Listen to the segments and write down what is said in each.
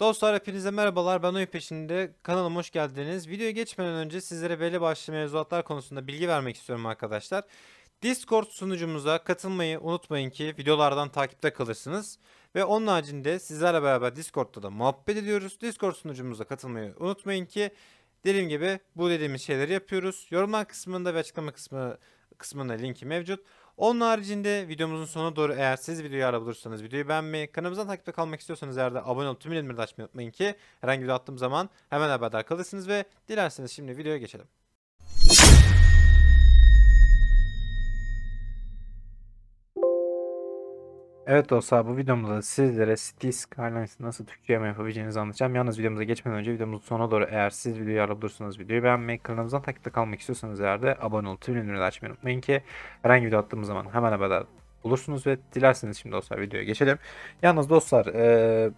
Dostlar hepinize merhabalar. Ben oyun peşinde. Kanalıma hoş geldiniz. Videoya geçmeden önce sizlere belli başlı mevzuatlar konusunda bilgi vermek istiyorum arkadaşlar. Discord sunucumuza katılmayı unutmayın ki videolardan takipte kalırsınız. Ve onun haricinde sizlerle beraber Discord'da da muhabbet ediyoruz. Discord sunucumuza katılmayı unutmayın ki dediğim gibi bu dediğimiz şeyleri yapıyoruz. Yorumlar kısmında ve açıklama kısmı kısmında linki mevcut. Onun haricinde videomuzun sonuna doğru eğer siz videoyu ara bulursanız videoyu beğenmeyi, kanalımızdan takipte kalmak istiyorsanız eğer de abone olup tüm bildirimleri de açmayı unutmayın ki herhangi bir video attığım zaman hemen haberdar kalırsınız ve dilerseniz şimdi videoya geçelim. Evet dostlar bu videomda da sizlere City Skylines nasıl Türkçe yama yapabileceğinizi anlatacağım. Yalnız videomuza geçmeden önce videomuzun sonuna doğru eğer siz videoyu alabilirsiniz videoyu beğenmeyi, kanalımızdan takipte kalmak istiyorsanız eğer de abone olup tüm bildirimleri açmayı unutmayın ki herhangi bir video attığımız zaman hemen haberdar olursunuz ve dilerseniz şimdi dostlar videoya geçelim. Yalnız dostlar eee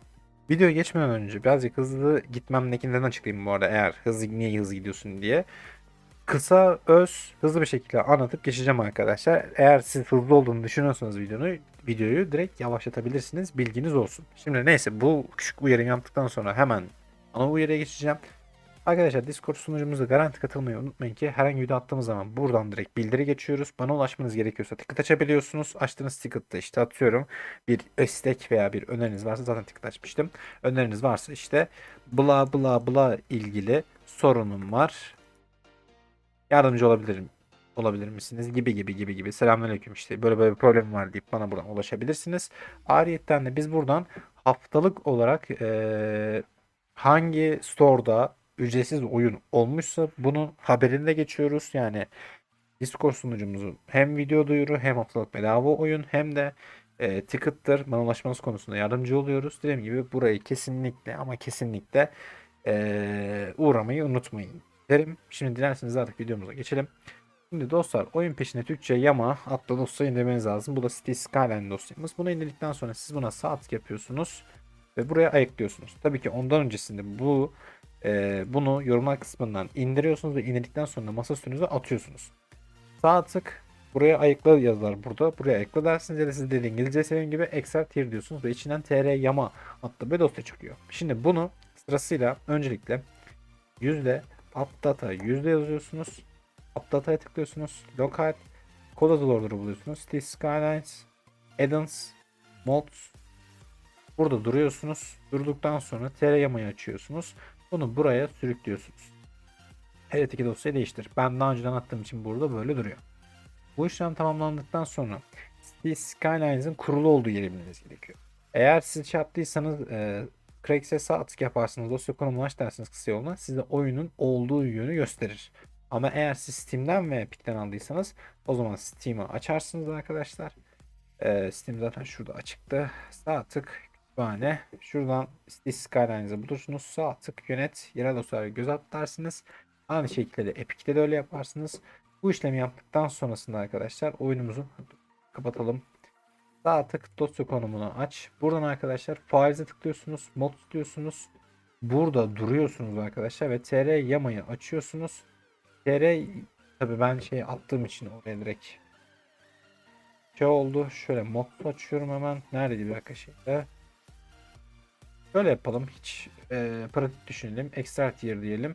videoya geçmeden önce birazcık hızlı gitmemdeki neden açıklayayım bu arada eğer hızlı niye hızlı gidiyorsun diye. Kısa, öz, hızlı bir şekilde anlatıp geçeceğim arkadaşlar. Eğer siz hızlı olduğunu düşünüyorsanız videonu, videoyu direkt yavaşlatabilirsiniz. Bilginiz olsun. Şimdi neyse bu küçük uyarı yaptıktan sonra hemen ana uyarıya geçeceğim. Arkadaşlar Discord sunucumuza garanti katılmayı unutmayın ki herhangi bir video attığımız zaman buradan direkt bildiri geçiyoruz. Bana ulaşmanız gerekiyorsa ticket açabiliyorsunuz. Açtığınız ticket'ta işte atıyorum bir istek veya bir öneriniz varsa zaten ticket açmıştım. Öneriniz varsa işte bla bla bla ilgili sorunum var. Yardımcı olabilirim olabilir misiniz gibi gibi gibi gibi selamünaleyküm işte böyle böyle bir problem var deyip bana buradan ulaşabilirsiniz. Ayrıyetten de biz buradan haftalık olarak eee, hangi store'da ücretsiz oyun olmuşsa bunun haberini de geçiyoruz. Yani Discord sunucumuzu hem video duyuru hem haftalık bedava oyun hem de e, ticket'tır bana ulaşmanız konusunda yardımcı oluyoruz. Dediğim gibi burayı kesinlikle ama kesinlikle e, uğramayı unutmayın derim. Şimdi dilerseniz artık videomuza geçelim. Şimdi dostlar oyun peşinde Türkçe yama adlı dosyayı indirmeniz lazım. Bu da City Skyline dosyamız. Bunu indirdikten sonra siz buna sağ tık yapıyorsunuz ve buraya ayıklıyorsunuz. Tabii ki ondan öncesinde bu e, bunu yorumlar kısmından indiriyorsunuz ve indirdikten sonra masa üstünüze atıyorsunuz. Sağ tık buraya ayıkla yazılar burada. Buraya ayıkla dersiniz ya da siz de İngilizce sevim gibi Excel tier diyorsunuz ve içinden tr yama adlı bir dosya çıkıyor. Şimdi bunu sırasıyla öncelikle yüzde updata yüzde yazıyorsunuz. Updata'ya tıklıyorsunuz. Local kod adı buluyorsunuz. City Skylines, Addons, Mods. Burada duruyorsunuz. Durduktan sonra tr yamayı açıyorsunuz. Bunu buraya sürüklüyorsunuz. Her iki dosyayı değiştir. Ben daha önceden attığım için burada böyle duruyor. Bu işlem tamamlandıktan sonra City Skylines'ın kurulu olduğu yeri bilmeniz gerekiyor. Eğer siz şey yaptıysanız e, Craigslist'e sağ tık yaparsınız dosya konumunu aç dersiniz kısa yoluna size oyunun olduğu yönü gösterir. Ama eğer siz Steam'den ve Epic'ten aldıysanız o zaman Steam'i açarsınız arkadaşlar. Ee, Steam zaten şurada açıktı. Sağ tık kütüphane. Şuradan City Skylines'ı bulursunuz. Sağ tık yönet. Yerel dosyalara göz at. Aynı şekilde de Epic'te de öyle yaparsınız. Bu işlemi yaptıktan sonrasında arkadaşlar oyunumuzu kapatalım. Sağ tık dosya konumunu aç. Buradan arkadaşlar faize tıklıyorsunuz. Mod diyorsunuz. Burada duruyorsunuz arkadaşlar ve tr yamayı açıyorsunuz. Tr tabi ben şey attığım için oraya direkt şey oldu. Şöyle mod açıyorum hemen. Neredeydi bir dakika şeyde. Şöyle yapalım. Hiç e, pratik düşünelim. Extract yer diyelim.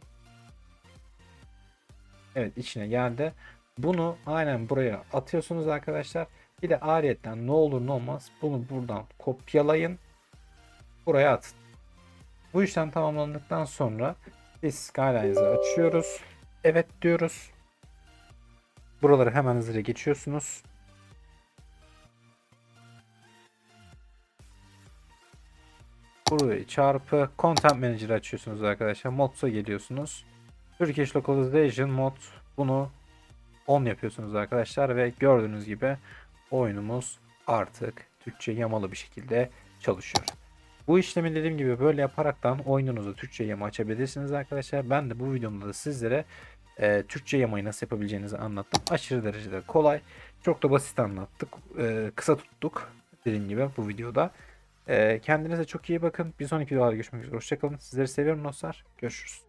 Evet içine geldi. Bunu aynen buraya atıyorsunuz arkadaşlar. Bir de ariyetten ne olur ne olmaz bunu buradan kopyalayın. Buraya atın. Bu işlem tamamlandıktan sonra biz Skylines'ı açıyoruz. Evet diyoruz. Buraları hemen hızlıca geçiyorsunuz. Burayı çarpı Content Manager açıyorsunuz arkadaşlar. Mods'a geliyorsunuz. Turkish Localization mod bunu 10 yapıyorsunuz arkadaşlar ve gördüğünüz gibi oyunumuz artık Türkçe yamalı bir şekilde çalışıyor. Bu işlemi dediğim gibi böyle yaparaktan oyununuzu Türkçe yama açabilirsiniz arkadaşlar. Ben de bu videomda da sizlere e, Türkçe yamayı nasıl yapabileceğinizi anlattım. Aşırı derecede kolay. Çok da basit anlattık. E, kısa tuttuk dediğim gibi bu videoda. E, kendinize çok iyi bakın. Bir sonraki videolarda görüşmek üzere. Hoşçakalın. Sizleri seviyorum dostlar. Görüşürüz.